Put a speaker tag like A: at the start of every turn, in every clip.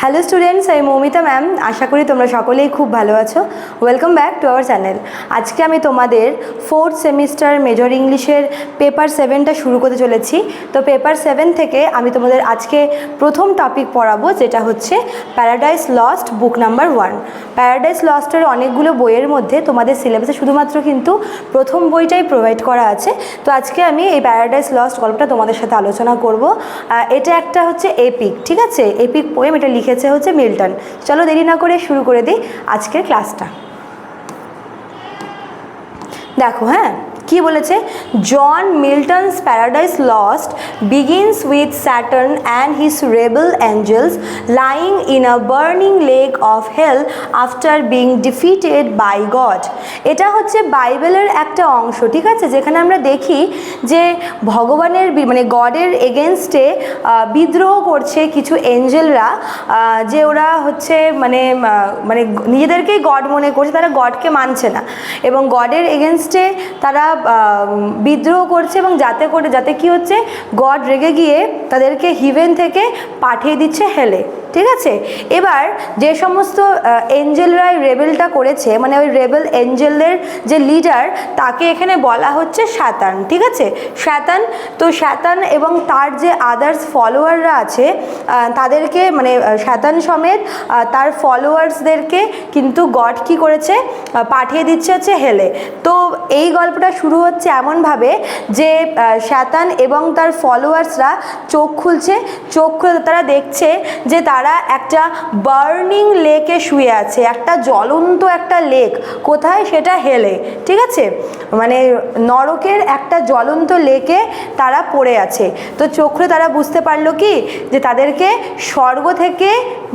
A: Hello students আমি Moumita ma'am আশা করি তোমরা সকলেই খুব ভালো আছো। Welcome back to our channel আজকে আমি তোমাদের ফোর্থ সেমিস্টার মেজর ইংলিশের পেপার সেভেনটা শুরু করতে চলেছি। তো পেপার সেভেন থেকে আমি তোমাদের আজকে প্রথম টপিক পড়াবো, যেটা হচ্ছে Paradise Lost book number one Paradise লস্টের অনেকগুলো বইয়ের মধ্যে তোমাদের সিলেবাসে শুধুমাত্র কিন্তু প্রথম বইটাই প্রোভাইড করা আছে। তো আজকে আমি এই প্যারাডাইস লস্ট গল্পটা তোমাদের সাথে আলোচনা করব। এটা একটা হচ্ছে এপিক ঠিক আছে? এপিক পোয়েম এটা লিখেছে হচ্ছে মিল্টন। চলো দেরি না করে শুরু করে দিই আজকের ক্লাসটা দেখো হ্যাঁ? কি বলেছে? John Milton's Paradise Lost begins with Satan and his rebel angels lying in a burning lake of hell after being defeated by God এটা হচ্ছে বাইবেলের একটা অংশ, ঠিক আছে? যেখানে আমরা দেখি যে ভগবানের মানে গডের এগেনস্টে বিদ্রোহ করছে কিছু এঞ্জেলরা যে ওরা হচ্ছে মানে মানে নিজেদেরকেই গড মনে করছে, তারা গডকে মানছে না। এবং গডের এগেনস্টে তারা বিদ্রোহ করছে এবং যাতে করে, যাতে কি হচ্ছে, গড রেগে গিয়ে তাদেরকে হিভেন থেকে পাঠিয়ে দিচ্ছে হেলে ঠিক আছে? এবার যে সমস্ত এঞ্জেলরা রেবেলটা করেছে মানে ওই রেবেল এঞ্জেলদের যে লিডার তাকে এখানে বলা হচ্ছে শাতান ঠিক আছে? শাতান তো শাতান এবং তার যে আদার্স ফলোয়াররা আছে তাদেরকে মানে শাতান সমেত তার ফলোয়ার্সদেরকে কিন্তু গড কি করেছে? পাঠিয়ে দিচ্ছে হচ্ছে হেলে তো এই গল্পটা শুরু হচ্ছে এমনভাবে যে শাতান এবং তার ফলোয়ার্সরা চোখ খুলছে। চোখ খুলে তারা দেখছে যে তারা একটা বার্নিং লেকে শুয়ে আছে, একটা জ্বলন্ত একটা লেক কোথায়? সেটা হেলে ঠিক আছে? মানে নরকের একটা জ্বলন্ত লেকে তারা পড়ে আছে। তো চোখ তারা বুঝতে পারল কি? যে তাদেরকে স্বর্গ থেকে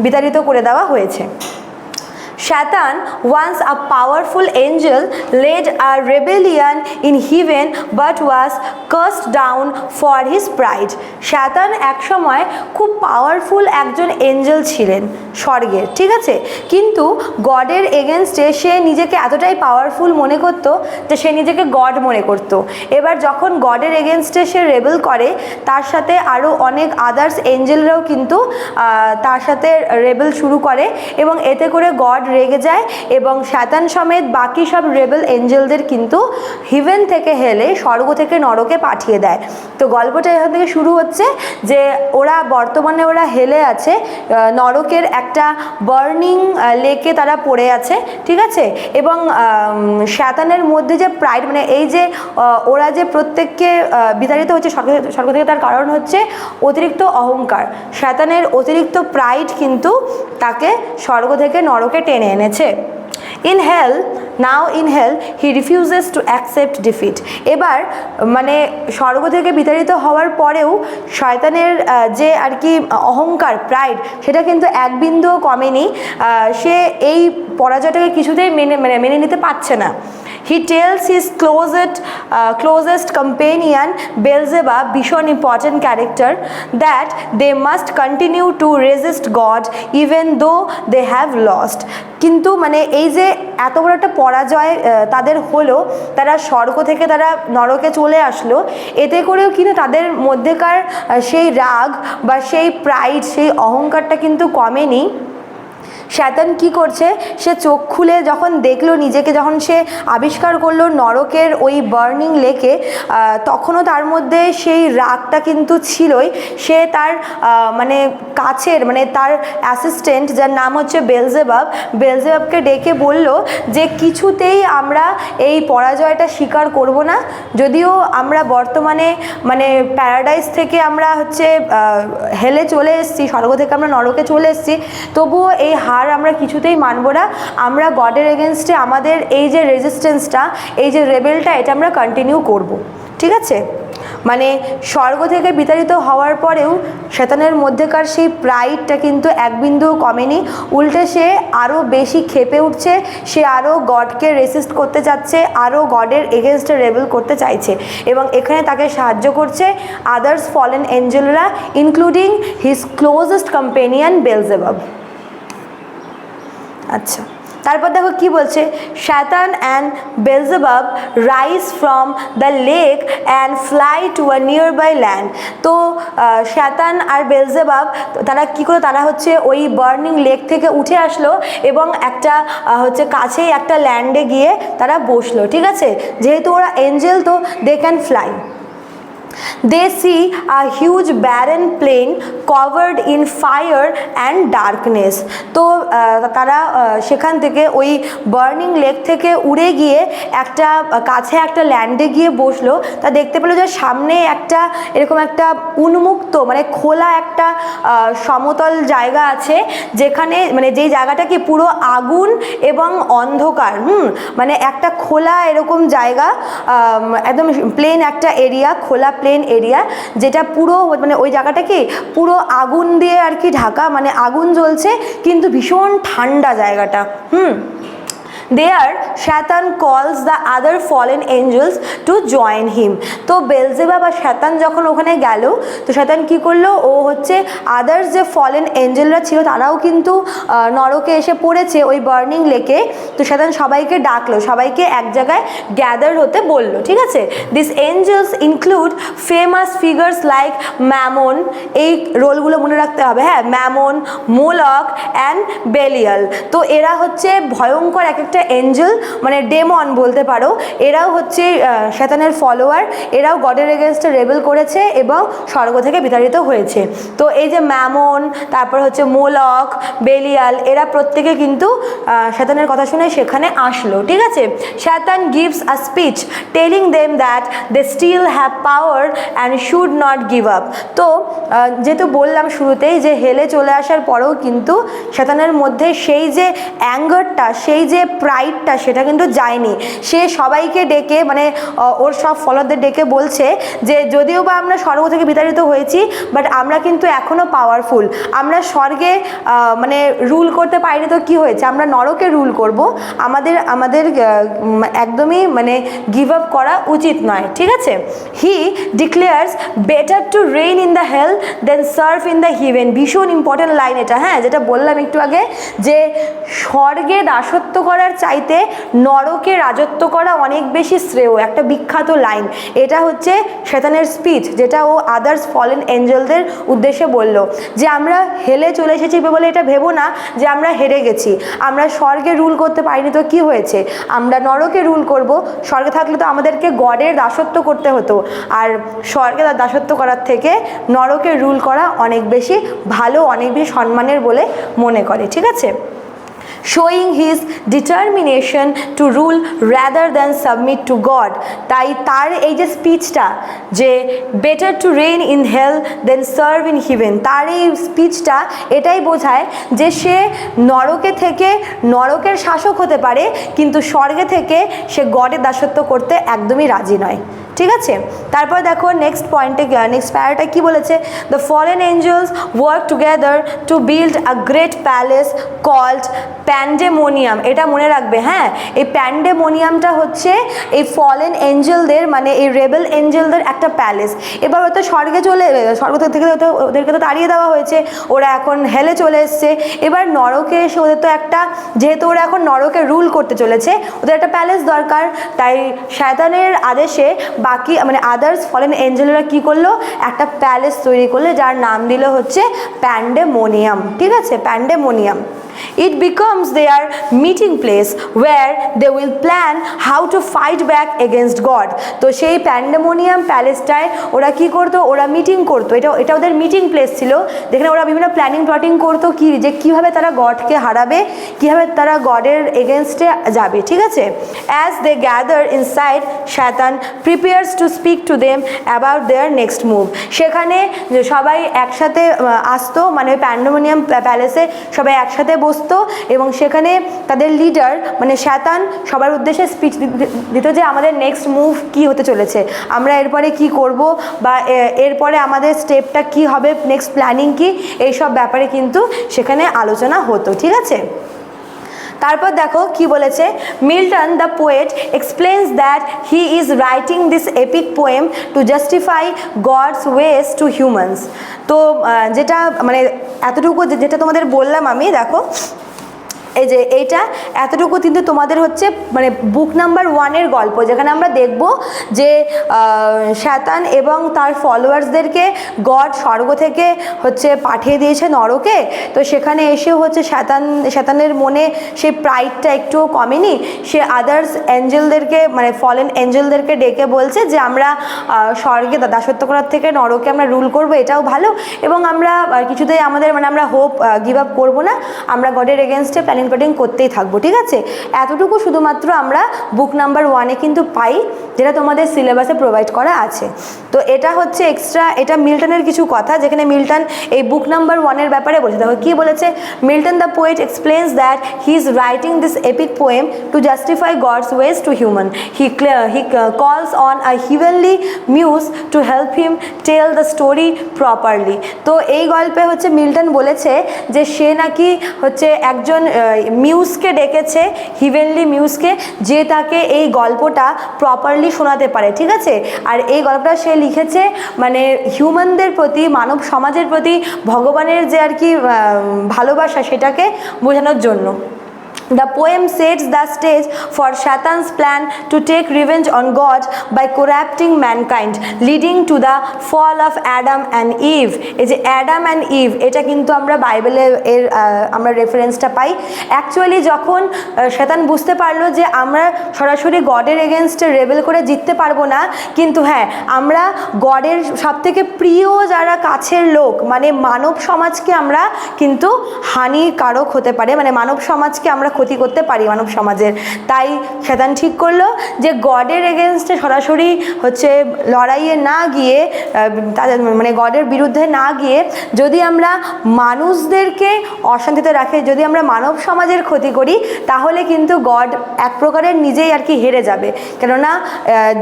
A: বিতাড়িত করে দেওয়া হয়েছে। Shaitan, once a powerful angel, led a rebellion in heaven but was cursed down for his pride. শাতান এক সময় খুব পাওয়ারফুল একজন এঞ্জেল ছিলেন স্বর্গের ঠিক আছে কিন্তু গডের এগেনস্টে সে নিজেকে এতটাই পাওয়ারফুল মনে করত যে সে নিজেকে গড মনে করত এবার যখন গডের এগেনস্টে সে রেবেল করে তার সাথে আরও অনেক আদার্স এঞ্জেলরাও কিন্তু তার সাথে রেবেল শুরু করে এবং এতে করে গড রেগে যায় এবং শাতান সমেত বাকি সব রেবেল এঞ্জেলদের কিন্তু হিভেন থেকে হেলে স্বর্গ থেকে নরকে পাঠিয়ে দেয়। তো গল্পটা এখান থেকে শুরু হচ্ছে যে ওরা বর্তমানে ওরা হেলে আছে নরকের একটা বার্নিং লেকে তারা পড়ে আছে ঠিক আছে? এবং আম, শাতানের মধ্যে যে প্রাইড মানে এই যে ওরা যে প্রত্যেককে বিতাড়িত হচ্ছে স্বর্গ থেকে তার কারণ হচ্ছে অতিরিক্ত অহংকার। শাতানের অতিরিক্ত প্রাইড কিন্তু তাকে স্বর্গ থেকে নরকে টেনে এনেছে। In hell now in hell he refuses to accept defeat. এবার মানে স্বর্গ থেকে বিতাড়িত হওয়ার পরেও শয়তানের যে আর কি, অহংকার প্রাইড সেটা কিন্তু এক বিন্দুও কমেনি। সে এই পরাজয়টাকে কিছুতেই মেনে মানে মেনে নিতে পারছে না। He tells his closest closest companion Beelzebub ভীষণ important character that they must continue to resist God even though they have lost কিন্তু মানে এই যে এত বড় একটা পরাজয় তাদের হলো, তারা স্বর্গ থেকে তারা নরকে চলে আসলো, এতে করেও কিন্তু তাদের মধ্যেকার সেই রাগ বা সেই প্রাইড সেই অহংকারটা কিন্তু কমেনি। শ্যাতান কি করছে? সে চোখ খুলে যখন দেখল, নিজেকে যখন সে আবিষ্কার করল নরকের ওই বার্নিং লেকে তখনও তার মধ্যে সেই রাগটা কিন্তু ছিলই। সে তার মানে কাছের মানে তার অ্যাসিস্ট্যান্ট যার নাম হচ্ছে বেলজেবাব, বেলজেবাবকে ডেকে বলল যে, কিছুতেই আমরা এই পরাজয়টা স্বীকার করব না। যদিও আমরা বর্তমানে মানে প্যারাডাইস থেকে আমরা হচ্ছে হেলে চলে এসেছি, স্বর্গ থেকে আমরা নরকে চলে এসেছি, তবুও এই হার আমরা কিছুতেই মানব না। আমরা গডের এগেনস্টে আমাদের এই যে রেজিস্ট্যান্সটা এই যে রেবেলটা এটা আমরা কন্টিনিউ করব। ঠিক আছে? মানে স্বর্গ থেকে বিতাড়িত হওয়ার পরেও শেতানের মধ্যেকার সেই প্রাইডটা কিন্তু এক বিন্দুও কমেনি। উল্টে সে আরও বেশি ক্ষেপে উঠছে, সে আরও গডকে রেসিস্ট করতে চাচ্ছে আরও গডের এগেনস্টে রেবেল করতে চাইছে এবং এখানে তাকে সাহায্য করছে others fallen এঞ্জেলরা including his closest companion Beelzebub আচ্ছা। তারপর দেখো কি বলছে? Satan and Beelzebub rise from the lake and fly to a nearby land তো শ্যাতান আর বেলজেবাব তারা কি করে? তারা হচ্ছে ওই বার্নিং লেক থেকে উঠে আসলো এবং একটা হচ্ছে কাছেই একটা ল্যান্ডে গিয়ে তারা বসল, ঠিক আছে? যেহেতু ওরা এঞ্জেল তো they can fly they see a huge barren plain covered in fire and darkness. তো তারা সেখান থেকে ওই বার্নিং লেক থেকে উড়ে গিয়ে একটা, কাছে একটা ল্যান্ডে গিয়ে বসল। তা দেখতে পেল যে সামনে একটা এরকম একটা উন্মুক্ত মানে খোলা একটা সমতল জায়গা আছে, যেখানে মানে যেই জায়গাটা কি পুরো আগুন এবং অন্ধকার, হুম? মানে একটা খোলা এরকম জায়গা একদম প্লেন একটা এরিয়া খোলা প্লেন এরিয়া যেটা পুরো মানে ওই জায়গাটা কি, পুরো আগুন দিয়ে আর কি ঢাকা মানে আগুন জ্বলছে, কিন্তু ভীষণ ঠান্ডা জায়গাটা, হুম? There Satan calls the other fallen angels to join him তো বেলজেবা বা শ্যাতান যখন ওখানে গেল, তো শ্যাতান কি করল? ও হচ্ছে আদার্স যে ফলেন এঞ্জেলরা ছিল, তারাও কিন্তু নরকে এসে পড়েছে ওই বার্নিং লেকে তো শ্যাতান সবাইকে ডাকলো, সবাইকে এক জায়গায় গ্যাদার হতে বলল, ঠিক আছে? This angels include famous figures like Mammon এই রোলগুলো মনে রাখতে হবে হ্যাঁ? ম্যামন মোলক অ্যান্ড বেলিয়াল তো এরা হচ্ছে ভয়ঙ্কর এক একটা এঞ্জেল মানে ডেমন বলতে পারো। এরাও হচ্ছে আহ, শয়তানের ফলোয়ার এরাও গডের এগেনস্টে রেবেল করেছে এবং স্বর্গ থেকে বিতাড়িত হয়েছে। তো এই যে ম্যামন তারপর হচ্ছে মোলক বেলিয়াল এরা প্রত্যেকে কিন্তু আহ, শয়তানের কথা শুনে সেখানে আসলো ঠিক আছে? শয়তান gives a speech telling them that they still have power and should not give up তো যেহেতু বললাম শুরুতেই যে হেলে চলে আসার পরেও কিন্তু শয়তানের মধ্যে সেই যে অ্যাঙ্গারটা সেই যে প্রাইডটা সেটা কিন্তু যায়নি। সে সবাইকে ডেকে মানে ওর সব ফলোয়ারদের ডেকে বলছে যে, যদিও বা আমরা স্বর্গ থেকে বিতাড়িত হয়েছি বাট আমরা কিন্তু এখনও পাওয়ারফুল আমরা স্বর্গে মানে রুল করতে পারিনি তো কি হয়েছে? আমরা নরকে রুল করব। আমাদের আমাদের একদমই মানে গিভ আপ করা উচিত নয়। ঠিক আছে? He declares better to reign in the hell then serve in the heaven ভীষণ ইম্পর্টেন্ট লাইন এটা হ্যাঁ? যেটা বললাম একটু আগে, যে, স্বর্গে দাসত্ব করার চাইতে নরকে রাজত্ব করা অনেক বেশি শ্রেয়, একটা বিখ্যাত লাইন। এটা হচ্ছে শেতানের স্পিচ যেটা ও আদার্স ফলেন এঞ্জেলদের উদ্দেশ্যে বলল যে আমরা হেলে চলে এসেছি বলে এটা ভেবো না যে আমরা হেরে গেছি। আমরা স্বর্গে রুল করতে পারিনি তো কি হয়েছে? আমরা নরকে রুল করব, স্বর্গে থাকলে তো আমাদেরকে গডের দাসত্ব করতে হতো। আর স্বর্গে তার দাসত্ব করার থেকে নরকে রুল করা অনেক বেশি ভালো, অনেক বেশি সম্মানের বলে মনে করে, ঠিক আছে? Showing his determination to rule rather than submit to God তাই তার এই যে স্পিচটা যে better to reign in hell than serve in heaven তার এই স্পিচটা এটাই বোঝায় যে সে নরকে থেকে নরকের শাসক হতে পারে, কিন্তু স্বর্গে থেকে সে গডের দাসত্ব করতে একদমই রাজি নয়। ঠিক আছে? তারপর দেখো নেক্সট পয়েন্টে নেক্সট প্যারাটা কি বলেছে? The fallen angels work together to build a great palace called Pandemonium এটা মনে রাখবে হ্যাঁ? এই প্যান্ডেমোনিয়ামটা হচ্ছে এই ফলেন এঞ্জেলদের মানে এই রেবেল এঞ্জেলদের একটা প্যালেস এবার হয়তো স্বর্গে চলে স্বর্গ থেকে হয়তো ওদেরকে তো তাড়িয়ে দেওয়া হয়েছে, ওরা এখন হেলে চলে এসছে। এবার নরকে এসে ওদের তো একটা, যেহেতু ওরা এখন নরকে রুল করতে চলেছে, ওদের একটা প্যালেস দরকার। তাই শয়তানের আদেশে বাকি মানে আদার্স ফলেন এঞ্জেলরা কি করল? একটা প্যালেস তৈরি করল, যার নাম দিল হচ্ছে প্যান্ডেমোনিয়াম ঠিক আছে? Pandemonium It becomes their meeting place where they will plan how to fight back against God. তো সেই প্যান্ডেমোনিয়াম প্যালেসটায় ওরা কি করতো? ওরা মিটিং করতো। এটা এটা ওদের মিটিং প্লেস ছিল। যেখানে ওরা বিভিন্ন প্ল্যানিং প্লটিং করতো কি, যে কীভাবে তারা গডকে হারাবে, কীভাবে তারা গডের এগেনস্টে যাবে, ঠিক আছে? As they gather inside Satan prepares to speak to them about their next move সেখানে সবাই একসাথে আসতো মানে প্যান্ডোমোনিয়াম প্যালেসে সবাই একসাথে বসতো এবং সেখানে তাদের লিডার মানে শ্যাতান সবার উদ্দেশ্যে স্পিচ দিত যে আমাদের নেক্সট মুভ কি হতে চলেছে। আমরা এরপরে কি করব বা এরপরে আমাদের স্টেপটা কি হবে নেক্সট প্ল্যানিং কি, এইসব ব্যাপারে কিন্তু সেখানে আলোচনা হতো, ঠিক আছে? তারপর দেখো কি বলেছে, Milton the poet explains that he is writing this epic poem to justify God's ways to humans. তো যেটা মানে এতটুকু যেটা তোমাদের বললাম আমি, দেখো এই যে এইটা, এতটুকু কিন্তু তোমাদের হচ্ছে মানে বুক নাম্বার ওয়ানের গল্প, যেখানে আমরা দেখব যে শয়তান এবং তার ফলোয়ার্সদেরকে গড স্বর্গ থেকে হচ্ছে পাঠিয়ে দিয়েছে নরকে। তো সেখানে এসেও হচ্ছে শয়তান, শয়তানের মনে সেই প্রাইডটা একটুও কমেনি। সে আদার্স অ্যাঞ্জেলদেরকে মানে ফলেন অ্যাঞ্জেলদেরকে ডেকে বলছে যে, আমরা স্বর্গে দাসত্ব করার থেকে নরকে আমরা রুল করব, এটাও ভালো। এবং আমরা কিছুতেই আমাদের মানে আমরা হোপ গিভ আপ করব না। আমরা গডের এগেনস্টে প্ল্যানিং প্ল্যানিং করতেই থাকব, ঠিক আছে? এতটুকু শুধুমাত্র আমরা বুক নাম্বার ওয়ানে কিন্তু পাই, যেটা তোমাদের সিলেবাসে প্রোভাইড করা আছে। তো এটা হচ্ছে এক্সট্রা এটা মিল্টনের কিছু কথা, যেখানে মিল্টন এই বুক নাম্বার ওয়ানের ব্যাপারে বলছে। দেখো, কী বলেছে? Milton the poet explains that he is writing this epic poem to justify God's ways to human he he calls on a heavenly muse to help him tell the story properly তো এই গল্পে হচ্ছে Milton বলেছে যে সে নাকি হচ্ছে একজন মিউজকে ডেকেছে হিভেনলি মিউজকে যে তাকে এই গল্পটা প্রপারলি শোনাতে পারে, ঠিক আছে? আর এই গল্পটা সে লিখেছে মানে হিউম্যানদের প্রতি, মানব সমাজের প্রতি ভগবানের যে আর কি ভালোবাসা, সেটাকে বোঝানোর জন্য। The poem sets the stage for Shatan's plan to take revenge on God by corrupting mankind, leading to the fall of Adam and Eve. এই যে অ্যাডাম অ্যান্ড ইভ এটা কিন্তু আমরা বাইবেলে এর আমরা রেফারেন্সটা পাই অ্যাকচুয়ালি যখন শয়তান বুঝতে পারল যে আমরা সরাসরি গডের এগেনস্টে রেবেল করে জিততে পারব না কিন্তু হ্যাঁ আমরা গডের সবথেকে প্রিয় যারা কাছের লোক মানে মানব সমাজকে আমরা কিন্তু হানিকারক হতে পারে মানে মানব সমাজকে আমরা ক্ষতি করতে পারি মানব সমাজের। তাই শয়তান ঠিক করল যে গডের এগেনস্টে সরাসরি হচ্ছে লড়াইয়ে না গিয়ে তাদের মানে গডের বিরুদ্ধে না গিয়ে যদি আমরা মানুষদেরকে অশান্তিতে রাখে, যদি আমরা মানব সমাজের ক্ষতি করি, তাহলে কিন্তু গড এক প্রকারের নিজেই আর কি হেরে যাবে। কেননা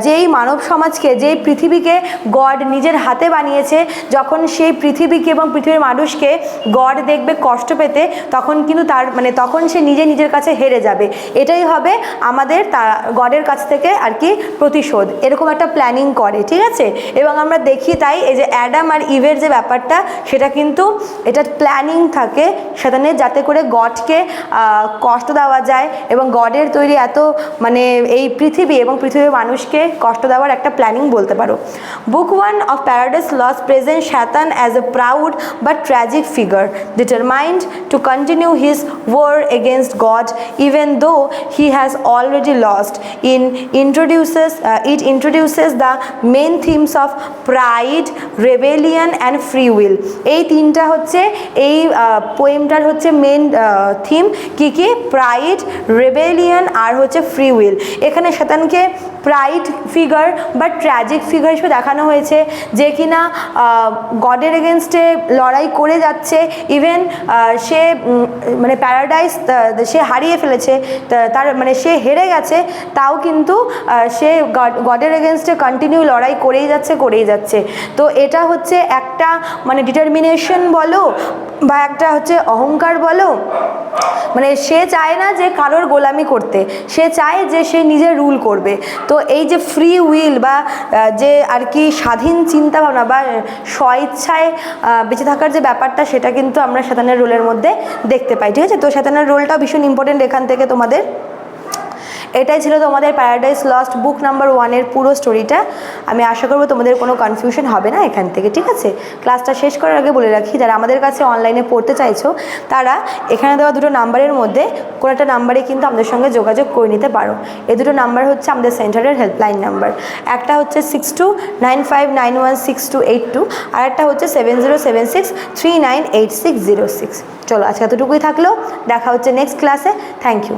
A: যেই মানব সমাজকে, যেই পৃথিবীকে গড নিজের হাতে বানিয়েছে, যখন সেই পৃথিবীকে এবং পৃথিবীর মানুষকে গড দেখবে কষ্ট পেতে, তখন কিন্তু তার মানে তখন সে নিজে নিজের কাছে হেরে যাবে। এটাই হবে আমাদের তা, গডের কাছ থেকে আর কি প্রতিশোধ। এরকম একটা প্ল্যানিং করে, ঠিক আছে? এবং আমরা দেখি তাই, এই যে অ্যাডাম আর ইভের যে ব্যাপারটা, সেটা কিন্তু এটা প্ল্যানিং থাকে সেখানে যাতে করে গডকে কষ্ট দেওয়া যায় এবং গডের তৈরি এত মানে এই পৃথিবী এবং পৃথিবীর মানুষকে কষ্ট দেওয়ার একটা প্ল্যানিং বলতে পারো। Book one of Paradise Lost present Satan as a proud but tragic figure determined to continue his war against God even though he has already lost. In introduces uh, it introduces the main themes of pride rebellion and free will. এই তিনটা হচ্ছে এই পোয়েমটার হচ্ছে main theme কি কি? Pride rebellion আর হচ্ছে free will এখানে শতানকে প্রাইড ফিগার বা ট্র্যাজিক ফিগার হিসেবে দেখানো হয়েছে যে কিনা গডের এগেনস্টে লড়াই করে যাচ্ছে ইভেন সে মানে প্যারাডাইস সে হারিয়ে ফেলেছে তার মানে সে হেরে গেছে, তাও কিন্তু সে গডের এগেনস্টে কন্টিনিউ লড়াই করেই যাচ্ছে করেই যাচ্ছে। তো এটা হচ্ছে একটা মানে ডিটারমিনেশন বলো, বা একটা হচ্ছে অহংকার বলো মানে সে চায় না যে কারোর গোলামি করতে, সে চায় যে সে নিজে রুল করবে। তো এই যে ফ্রি উইল বা যে আর কি স্বাধীন চিন্তা ভাবনা বা স্বইচ্ছায় বেঁচে থাকার যে ব্যাপারটা, সেটা কিন্তু আমরা শেতানের রোলের মধ্যে দেখতে পাই, ঠিক আছে? তো শেতানের রোলটা ভীষণ ইম্পর্টেন্ট এখান থেকে তোমাদের এটাই ছিল তোমাদের প্যারাডাইস লস্ট বুক নাম্বার ওয়ানের পুরো স্টোরিটা আমি আশা করব তোমাদের কোনো কনফিউশন হবে না এখান থেকে, ঠিক আছে? ক্লাসটা শেষ করার আগে বলে রাখি, যারা আমাদের কাছে অনলাইনে পড়তে চাইছো, তারা এখানে দেওয়া দুটো নাম্বারের মধ্যে কোনো একটা নাম্বারে কিন্তু আমাদের সঙ্গে যোগাযোগ করে নিতে পারো। এ দুটো নাম্বার হচ্ছে আমাদের সেন্টারের হেল্পলাইন নাম্বার একটা হচ্ছে six two nine five nine one six two eight two আর একটা হচ্ছে seven zero seven six three nine eight six zero six চলো, আজকে এতটুকুই থাকল, দেখা হচ্ছে নেক্সট ক্লাসে থ্যাংক ইউ